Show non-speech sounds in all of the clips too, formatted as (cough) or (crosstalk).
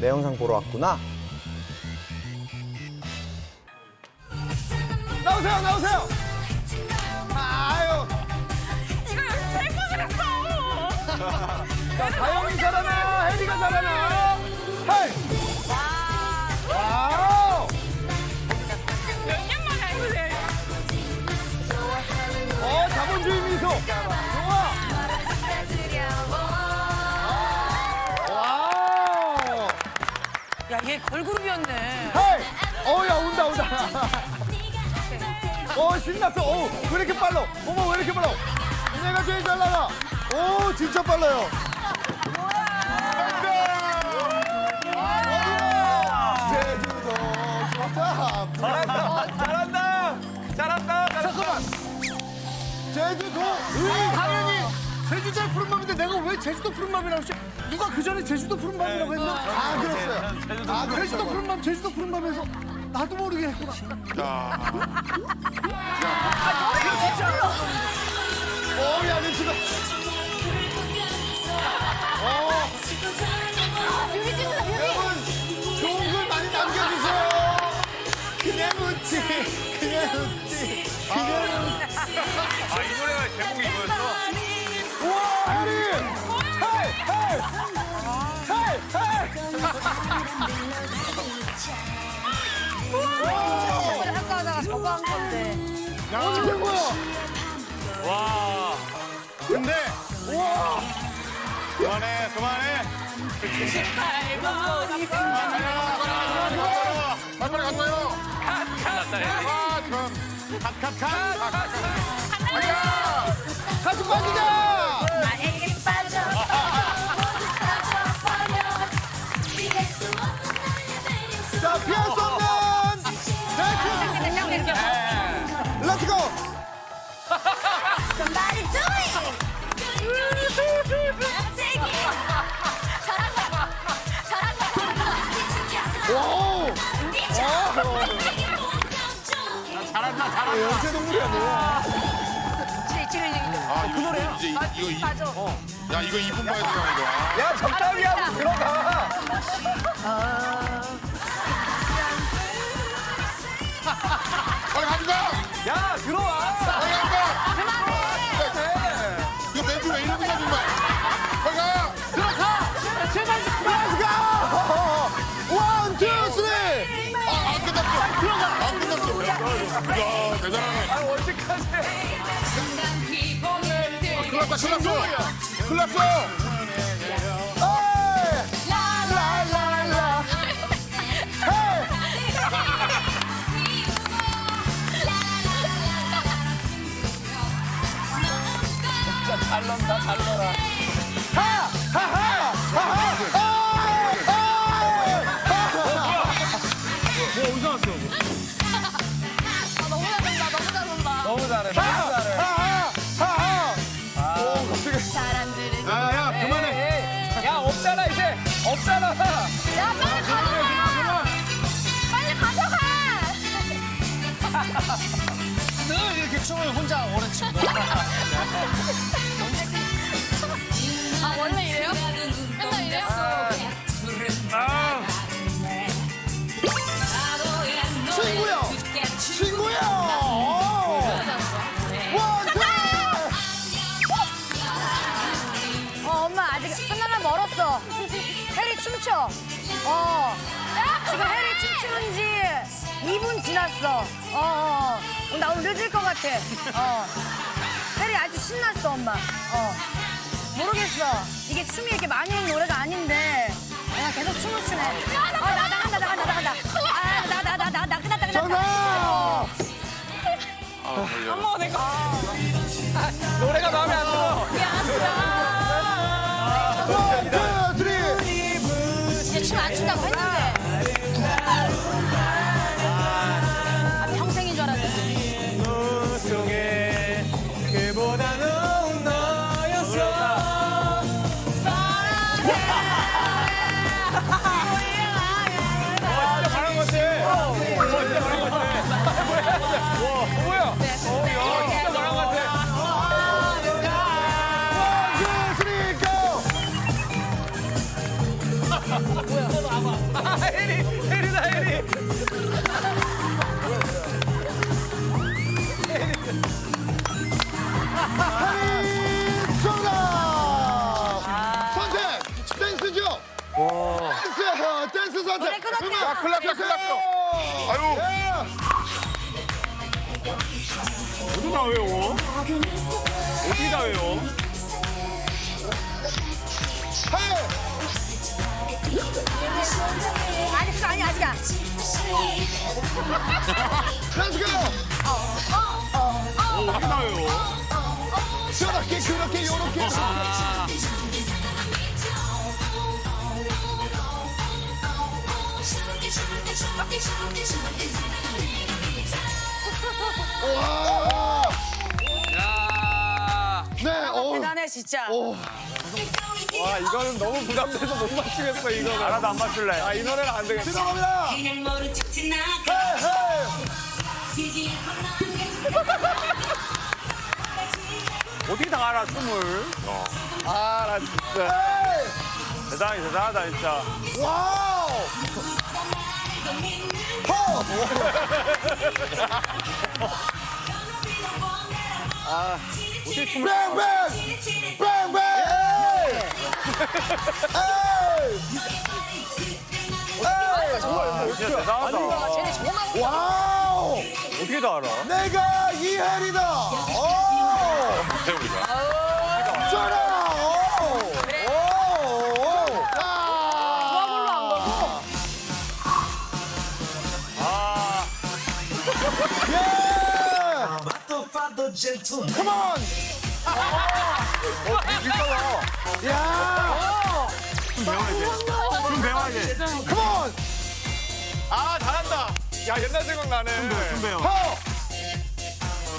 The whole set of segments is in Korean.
내 영상 보러 왔구나. 나오세요, 나오세요. 아유, 이거 고생했어. 자, 다영이 잘하나, 혜리가 잘하나. 헤 걸그룹이었네. 헤이, 어, 야, 온다, 온다. 어, 신났어. 어, 왜 이렇게 빨라? 어머, 왜 이렇게 빨라? 내가 제일 잘 나가. 오, 진짜 빨라요. 제주도 좋다. 잘한다. 잘한다. 잘한다. 잠깐만. 제주도. 당연히 제주도의 푸른밤인데 내가 왜 제주도 푸른밤이라고 했지? 누가 그 전에 제주도 푸른밤이라고 했나? 아, 그랬어요. 아, 제주도 푸른밤, 제주도 푸른밤에서 나도 모르게 했구나. 오, 야, 내 지금. 헤이! 학교 하다가 저거 한 건데. 거야? 와. 근데. 우와! 그만해, 그만해. 빨리 갔어요. 났다, 혜리. 같이 빠지자! 나에게 빠져. 자, 연쇄 동물이 아니야. 아, 그 노래야? 이제 이- 이거 이, 맞아. 야 이거 2분 봐야 되나 이거? 야, 적당히 하고 들어가. 빨리 갑니다. 야, 들어와. 빨리 갑니다. 이 야 대단하네. 아, 언제까지? 큰일 났다. 큰일 났어. 큰일 났어. 에이! 라라라! 헤이! 하! 춤을 혼자 오래 추고. (laughs) 아 원래 이래요? 맨날 이래요? 어, 엄마 아직 끝나면 멀었어. 해리 춤춰. 어. 지금 해리 춤추는 지 2분 지났어. 어, 어. 어. 늦을 것 같아. 어. 해리 아주 신났어, 엄마. 어. 모르겠어. 이게 춤이 이렇게 많이 있는 노래가 아닌데. 그냥 계속 춤을 추네. 어, 나 나간다, 나간다, 나간다. 아, 나, 나, 나, 나, 나 끝났다, 끝났다. 정답! 어머, 내가. 노래가 마음에 안 들어. 원, 투, 쓰리! 이제 춤안 춘다고 했는 노래 끊었대. 음악 야, 큰일 났다, 큰일 났어. 아유. 예. 어디 다 외워? 어디 다 외워? 헤이! 아직 아니 아직이야. 렛츠 고! 어디 다 외워? 저렇게 그렇게 요렇게 와! 야. 네, 어우. 대단해 진짜. 오. 와, 이거는 너무 부담돼서 못 맞추겠어, 이거는. 나도 안 맞출래. 아, 이 노래는 안 되겠다. 들어갑니다. 헤이, 어떻게 다 알아, 춤을? 아, 나 진짜. 대단히 대단하다, 진짜. 와우! 아. 와우! 어떻게 다 알아? 내가 이혜리다! 오! 쩌라! 오! Come on! 야! 춤 배워야 돼. Come on! 아, 잘한다. 야, 옛날 생각 나네. 춤 배워. 호!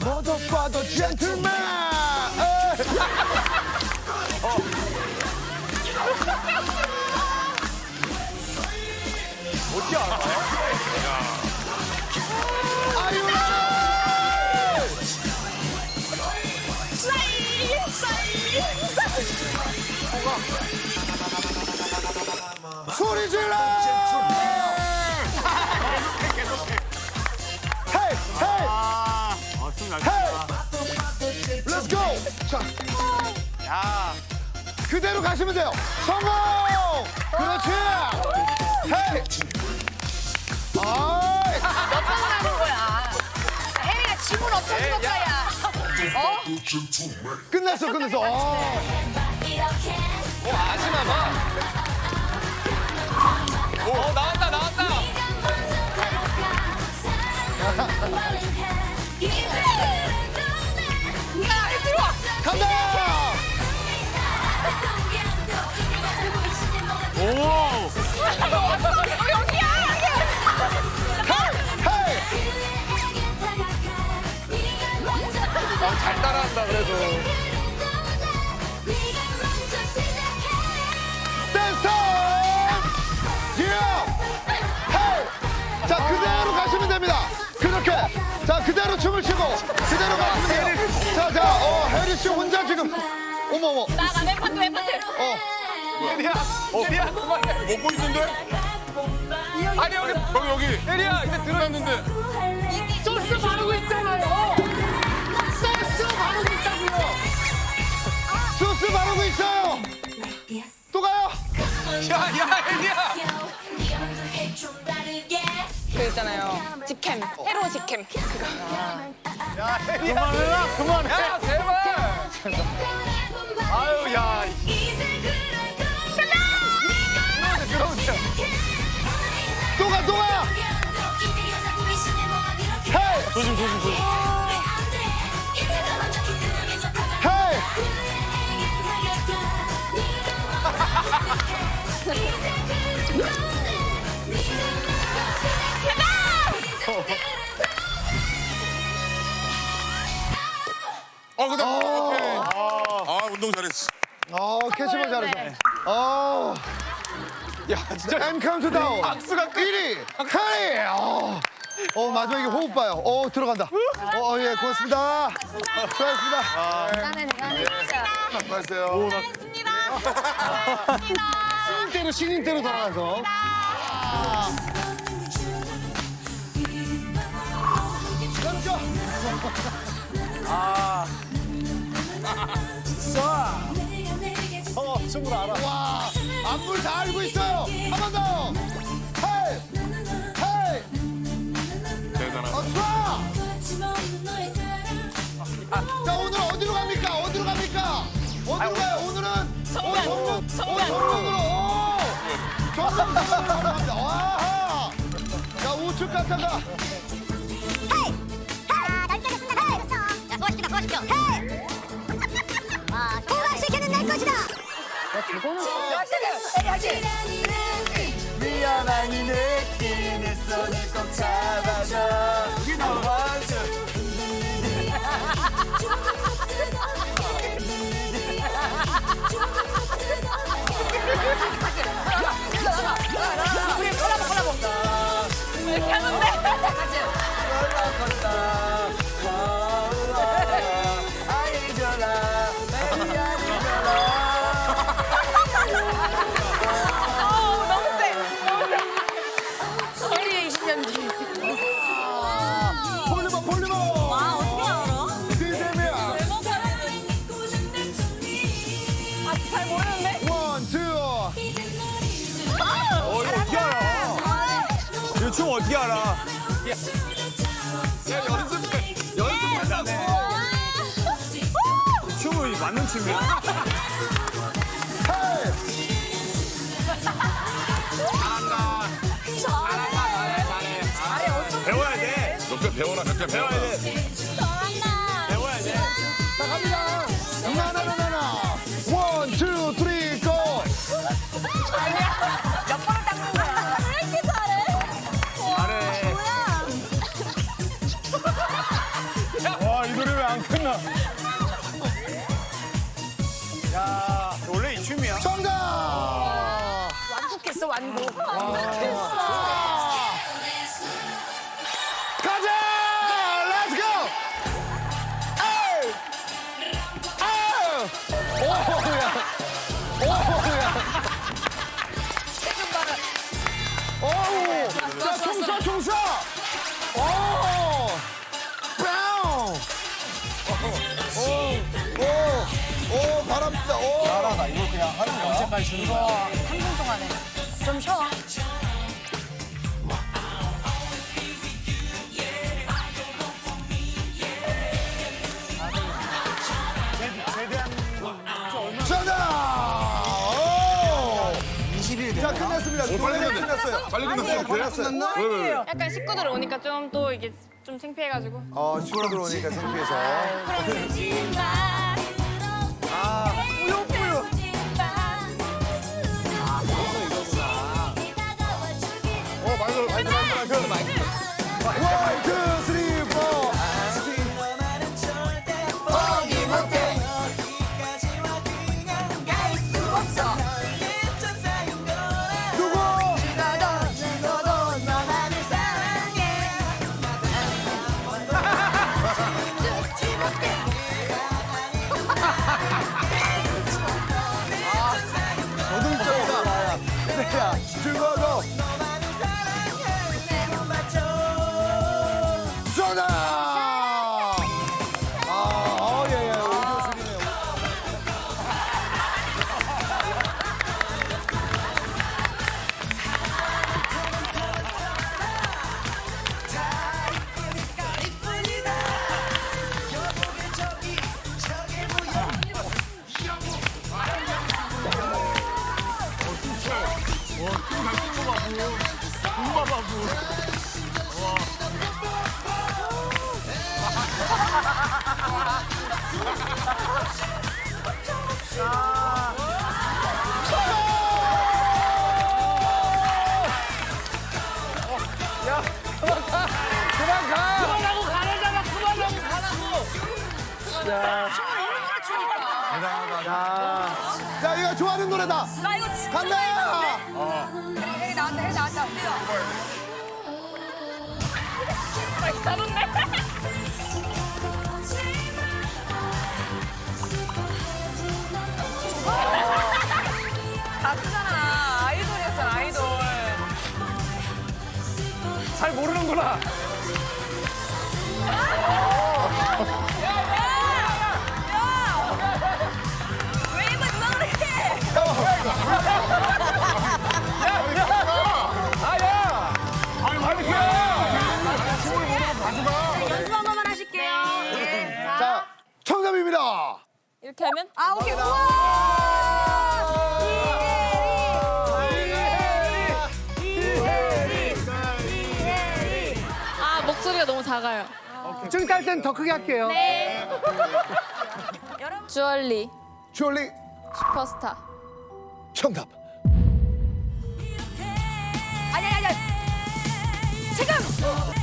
Motherfather gentleman! 에이! 어떻게 알아? Are 소리 질러! 헤이! 헤이! Let's go! 자, 야, 그대로 가시면 돼요. 성공! 그렇지! 헤이! 아이! 몇 번을 하는 거야. 혜리가 지문 없어진 것까야. 어? 끝났어, 끝났어. 어. 어, 아시나 봐. 어, 나왔다, 나왔다. 간다! 오, 헤이! 잘 따라한다, 그래도. 됩니다. 그렇게. 자, 그대로 춤을 추고, 그대로 가시면 돼요. 자, 자, 어, 혜리 씨 혼자 지금. 어머, 어머. 나가 왼 파트 왼 파트. 어. 혜리야, 어, 혜리야, 그만해. 못 보이는데? 아니, 여기, 여기, 여기. 혜리야, 이제 들어왔는데. 소스 바르고 있잖아요. 소스 바르고 있다고요. 소스 바르고 있어요. 또 가요. 야, 야, 혜리야. 있잖아요. 직캠. 헤로 직캠. 그거. 야, 혜리야. 그만해라, 그만해. 야, 제발. 아유, 야. 들어오세요, 들어오세요. 또 가, 또 가. 헤이, 조심, 조심, 조심. 어, 그다음. 오케이. 아, 운동 잘했어. 어, 캐치볼 잘했어. 어, 야, 진짜. M 카운트 다운. 박수가 끝. 1위, 헤이. 어, 어, 마지막에 호흡 봐요. 어, 들어간다. 어, 예, 고맙습니다. 수고하셨습니다. 대단해 대단해 진짜. 수고하세요. 좋습니다. 신인 때로 신인 때로 돌아가서. 던져. 어, 춤을 알아. 와, 안무를 다 알고 있어요. 한 번 더. 헤이, 헤이. 대단하다. 어, 좋아. (laughs) 자, 오늘 어디로 갑니까? 어디로 갑니까? 어디로 가요? 오늘은 정면, 어, 정면, 정면. 어, 정면으로. 오, 정면, 정면으로 갑니다. 와, 자, 우측 갔다가 헤이! 아, 날개를 쓴다. 헤이! 야, 소화시키다, 소화시켜. 헤이! 아, 것이다. 미안한 이 느낌 내 손을 꼭 잡아줘. 우리 콜라보 콜라보. 이렇게 하는데. 맞는 춤이야? 헤이. 배워야 배워라, 배워야. 돼. 가자! 렛츠 고! 에이! 에이! 오야! 오야! 오우! 자, 총사, 총사! 오! 브라운! 오! 오! 오! 바람 진짜, 오! 잘하다. 이거 그냥 하는 거야. 언제까지 주는 거야? 3분 동안에. 좀 쉬어. 정답! 오! 20일 자, 끝났습니다. 오, 빨리 끝났네. 끝났어요. 빨리 끝났어. 끝났어요. 왜, 왜, 왜? 약간 식구들 오니까 좀 또 이게 좀 창피해가지고. 어, 친구가 들어오니까 창피해서. 아, 아, 자, 이거 좋아하는 노래다. 나 이거 진짜 간다! 애 나왔다 애 나왔다 가수잖아 아이돌이었잖아 아이돌 잘 모르는구나. (laughs) 이렇게 하면? 아, 오케이. 우와! 아 목소리가 너무 작아요. 증 딸 땐 더 크게 할게요. 주얼리 주얼리 슈퍼스타. 정답. 아니, 아니, 아니. 지금!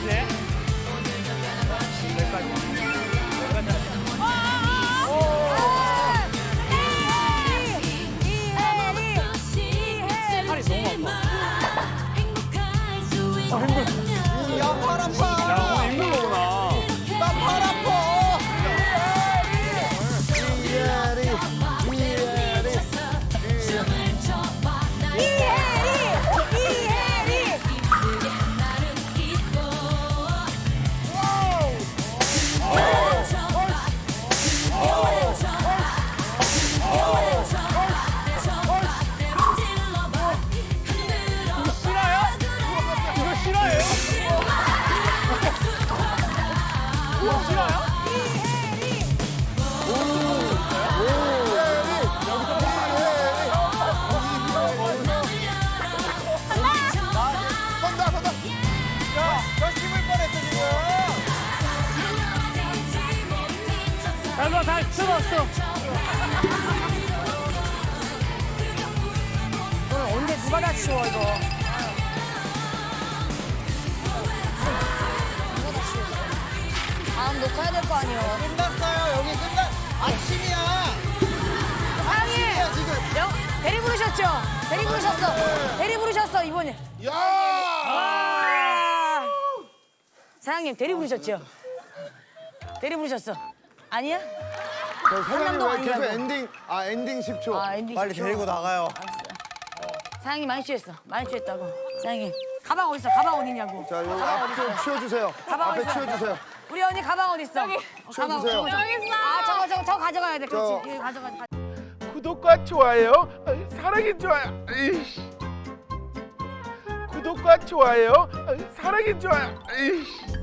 আছে 이거. 다음 녹화해야 될 거 아니에요. 끝났어요. 여기 끝났. 아침이야. 사장님! 지금. 영, 대리 부르셨죠? 대리 부르셨어. 대리 부르셨어, 이번에. 야. 아. 사장님, 대리 부르셨죠? 대리 부르셨어. 아니야? 저 사장님 한남동 왜 계속 아니라고. 엔딩, 아, 엔딩 10초. 아, 엔딩 빨리 좋죠. 데리고 나가요. 사장님 많이 취했어. 많이 취했다고. 사장님, 가방 어디 있어? 가방 어디냐고. 자, 여기 앞좀 치워주세요. 가방 앞에 있어? 치워주세요. 우리 언니 가방 어디 있어? 여기. 가방 치워주세요. 저거, 저거. 아, 저거 저거 저거 가져가야 돼. 그렇지. 저- 이거 가져가. 가- 구독과 좋아요, 어, 사랑해 좋아요. 으이씨. 구독과 좋아요, 어, 사랑해 좋아요. 으이씨.